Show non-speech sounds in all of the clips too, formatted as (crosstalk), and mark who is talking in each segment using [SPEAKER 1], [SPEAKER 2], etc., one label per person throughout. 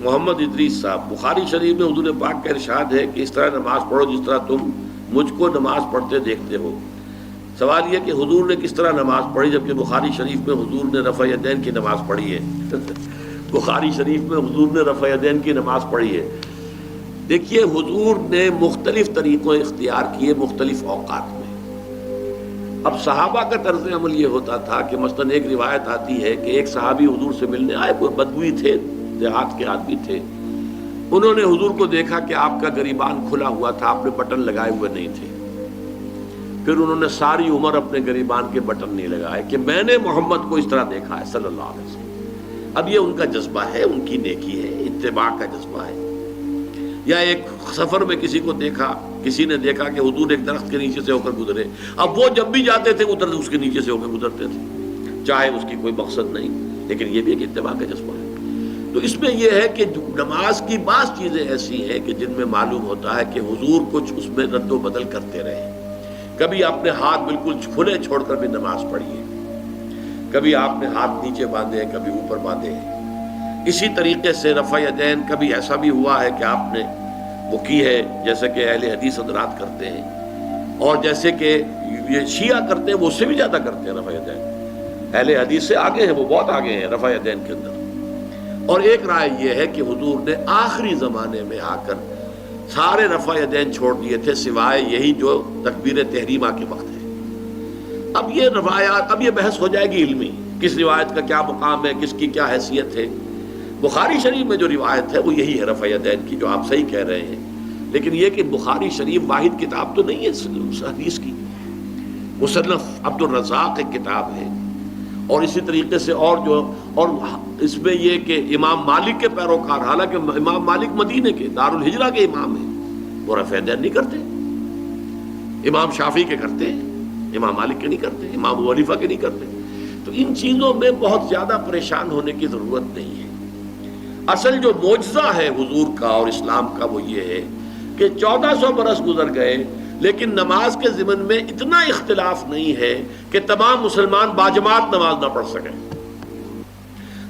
[SPEAKER 1] محمد ادریس صاحب، بخاری شریف میں حضور پاک کا ارشاد ہے کہ اس طرح نماز پڑھو جس طرح تم مجھ کو نماز پڑھتے دیکھتے ہو۔ سوال یہ کہ حضور نے کس طرح نماز پڑھی جبکہ بخاری شریف میں حضور نے رفع دین کی نماز پڑھی ہے۔ (laughs) بخاری شریف میں حضور نے رفع دین کی نماز پڑھی ہے۔ دیکھیے، حضور نے مختلف طریقوں اختیار کیے مختلف اوقات میں۔ اب صحابہ کا طرز عمل یہ ہوتا تھا کہ مثلاً ایک روایت آتی ہے کہ ایک صحابی حضور سے ملنے آئے، کوئی بدوئی تھے۔ دیہات کے آدمی تھے۔ انہوں نے حضور کو دیکھا کہ آپ کا گریبان کھلا ہوا تھا، آپ نے بٹن لگائے ہوئے نہیں تھے۔ پھر انہوں نے ساری عمر اپنے گریبان کے بٹن نہیں لگائے کہ میں نے محمد کو اس طرح دیکھا ہے، صلی اللہ علیہ وسلم۔ اب یہ ان کا جذبہ ہے، ان کی نیکی ہے، اتباع کا جذبہ ہے۔ یا ایک سفر میں کسی کو دیکھا، کسی نے دیکھا کہ حضور ایک درخت کے نیچے سے ہو کر گزرے۔ اب وہ جب بھی جاتے تھے ادھر اس کے نیچے سے ہو کر گزرتے تھے۔ چاہے اس کی کوئی مقصد نہیں، لیکن یہ بھی ایک اتباع کا جذبہ ہے۔ تو اس میں یہ ہے کہ نماز کی بعض چیزیں ایسی ہیں کہ جن میں معلوم ہوتا ہے کہ حضور کچھ اس میں رد و بدل کرتے رہے کبھی آپ نے ہاتھ بالکل کھلے چھوڑ کر بھی نماز پڑھی ہے۔ کبھی آپ نے ہاتھ نیچے باندھے ہیں، کبھی اوپر باندھے ہیں۔ اسی طریقے سے رفع دین کبھی ایسا بھی ہوا ہے کہ آپ نے وہ کی ہے، جیسے کہ اہل حدیث حضرات کرتے ہیں۔ اور جیسے کہ یہ شیعہ کرتے ہیں، وہ اس سے بھی زیادہ کرتے ہیں رفع دین۔ اہل حدیث سے آگے ہیں، وہ بہت آگے ہیں رفع دین کے اندر۔ اور ایک رائے یہ ہے کہ حضور نے آخری زمانے میں آ کر سارے رفع دین چھوڑ دیے تھے، سوائے یہی جو تکبیر تحریمہ کے وقت ہے۔ اب یہ روایات، اب یہ بحث ہو جائے گی علمی، کس روایت کا کیا مقام ہے، کس کی کیا حیثیت ہے۔ بخاری شریف میں جو روایت ہے، وہ یہی ہے رفع دین کی، جو آپ صحیح کہہ رہے ہیں۔ لیکن یہ کہ بخاری شریف واحد کتاب تو نہیں ہے حدیث کی۔ مصنف عبد الرزاق ایک کتاب ہے۔ اور اسی طریقے سے اور جو، اور اس میں یہ کہ امام مالک کے پیروکار، حالانکہ امام مالک مدینے کے دار الحجرہ کے امام ہیں، وہ رفع دین نہیں کرتے۔ امام شافی کے کرتے ہیں، امام مالک کے نہیں کرتے، امام ولیفہ کے نہیں کرتے۔ تو ان چیزوں میں بہت زیادہ پریشان ہونے کی ضرورت نہیں ہے۔ اصل جو معجزہ ہے حضور کا اور اسلام کا وہ یہ ہے کہ چودہ سو برس گزر گئے، لیکن نماز کے ضمن میں اتنا اختلاف نہیں ہے کہ تمام مسلمان باجماعت نماز نہ پڑھ سکیں۔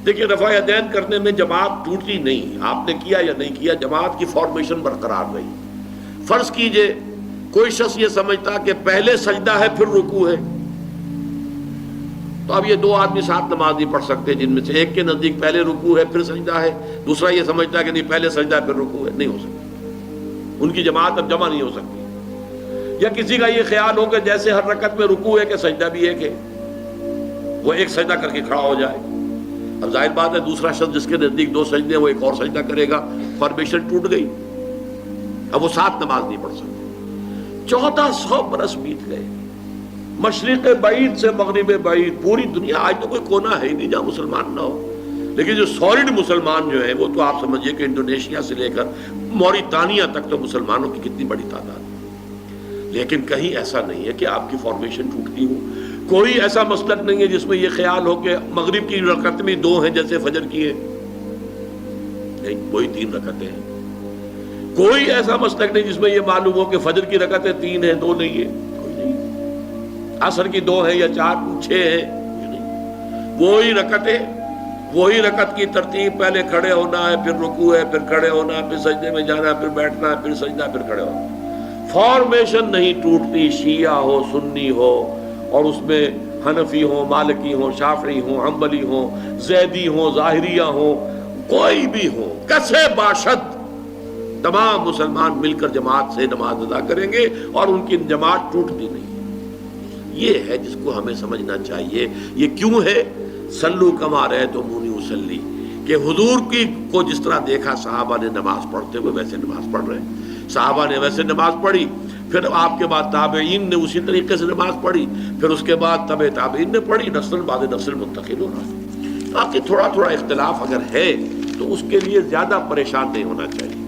[SPEAKER 1] دیکھیے، رفع دین کرنے میں جماعت ٹوٹی نہیں۔ آپ نے کیا یا نہیں کیا، جماعت کی فارمیشن برقرار رہی۔ فرض کیجیے، کوئی شخص یہ سمجھتا کہ پہلے سجدہ ہے، پھر رکو ہے۔ تو اب یہ دو آدمی ساتھ نماز نہیں پڑھ سکتے جن میں سے ایک کے نزدیک پہلے رکو ہے، پھر سجدہ ہے۔ دوسرا یہ سمجھتا کہ نہیں، پہلے سجدہ ہے، پھر رکو ہے۔ نہیں ہو سکتا۔ ان کی جماعت اب جمع نہیں ہو سکتی۔ یا کسی کا یہ خیال ہو کہ جیسے ہر رکعت میں رکو ہے کہ سجدہ بھی ایک ہے، وہ ایک سجدہ کر کے کھڑا ہو جائے۔ اب ظاہر بات ہے دوسرا شخص جس کے نزدیک دو سجدے وہ ایک اور سجدہ کرے گا فارمیشن ٹوٹ گئی۔ اب وہ سات نماز نہیں پڑھ سکتے۔ چودہ سو برس بیت گئے۔ مشرق بعید سے مغرب بعید، پوری دنیا، آج تو کوئی کونا ہے ہی نہیں جہاں مسلمان نہ ہو۔ لیکن جو سالڈ مسلمان جو ہیں، وہ تو آپ سمجھیے کہ انڈونیشیا سے لے کر موریتانیہ تک تو مسلمانوں کی کتنی بڑی تعداد۔ لیکن کہیں ایسا نہیں ہے کہ آپ کی فارمیشن ٹوٹتی ہو۔ کوئی ایسا مسلک نہیں ہے جس میں یہ خیال ہو کہ مغرب کی رکعت میں دو ہیں جیسے فجر کی ہے نہیں، کوئی تین رکعتیں ہیں۔ کوئی ایسا مسلک نہیں جس میں یہ معلوم ہو کہ فجر کی رکعتیں تین ہیں، دو نہیں ہے کوئی نہیں۔ عصر کی دو ہیں یا چار، چھ ہیں۔ وہی رکعتیں، وہی رکعت کی ترتیب، پہلے کھڑے ہونا ہے، پھر رکو ہے، پھر کھڑے ہونا ہے، پھر سجدے میں جانا ہے، پھر بیٹھنا ہے، پھر سجدہ، پھر کھڑے ہونا۔ فارمیشن نہیں ٹوٹتی، شیعہ ہو، سنی ہو۔ اور اس میں حنفی ہو مالکی ہو شافعی ہو حنبلی ہو زیدی ہو ظاہریہ ہو کوئی بھی ہو کسے باشد، تمام مسلمان مل کر جماعت سے نماز ادا کریں گے اور ان کی جماعت ٹوٹتی نہیں یہ ہے جس کو ہمیں سمجھنا چاہیے۔ یہ کیوں ہے؟ سلو کما رہے تو مونی اسلی کہ حضور کی کو جس طرح دیکھا صحابہ نے نماز پڑھتے ہوئے ویسے نماز پڑھ رہے صحابہ نے ویسے نماز پڑھی۔ پھر آپ کے بعد تابعین نے اسی طریقے سے نماز پڑھی، پھر اس کے بعد طب تابعین نے پڑھی نسل بعد نسل منتقل ہو رہا باقی تھوڑا تھوڑا اختلاف اگر ہے تو اس کے لیے زیادہ پریشان نہیں ہونا چاہیے۔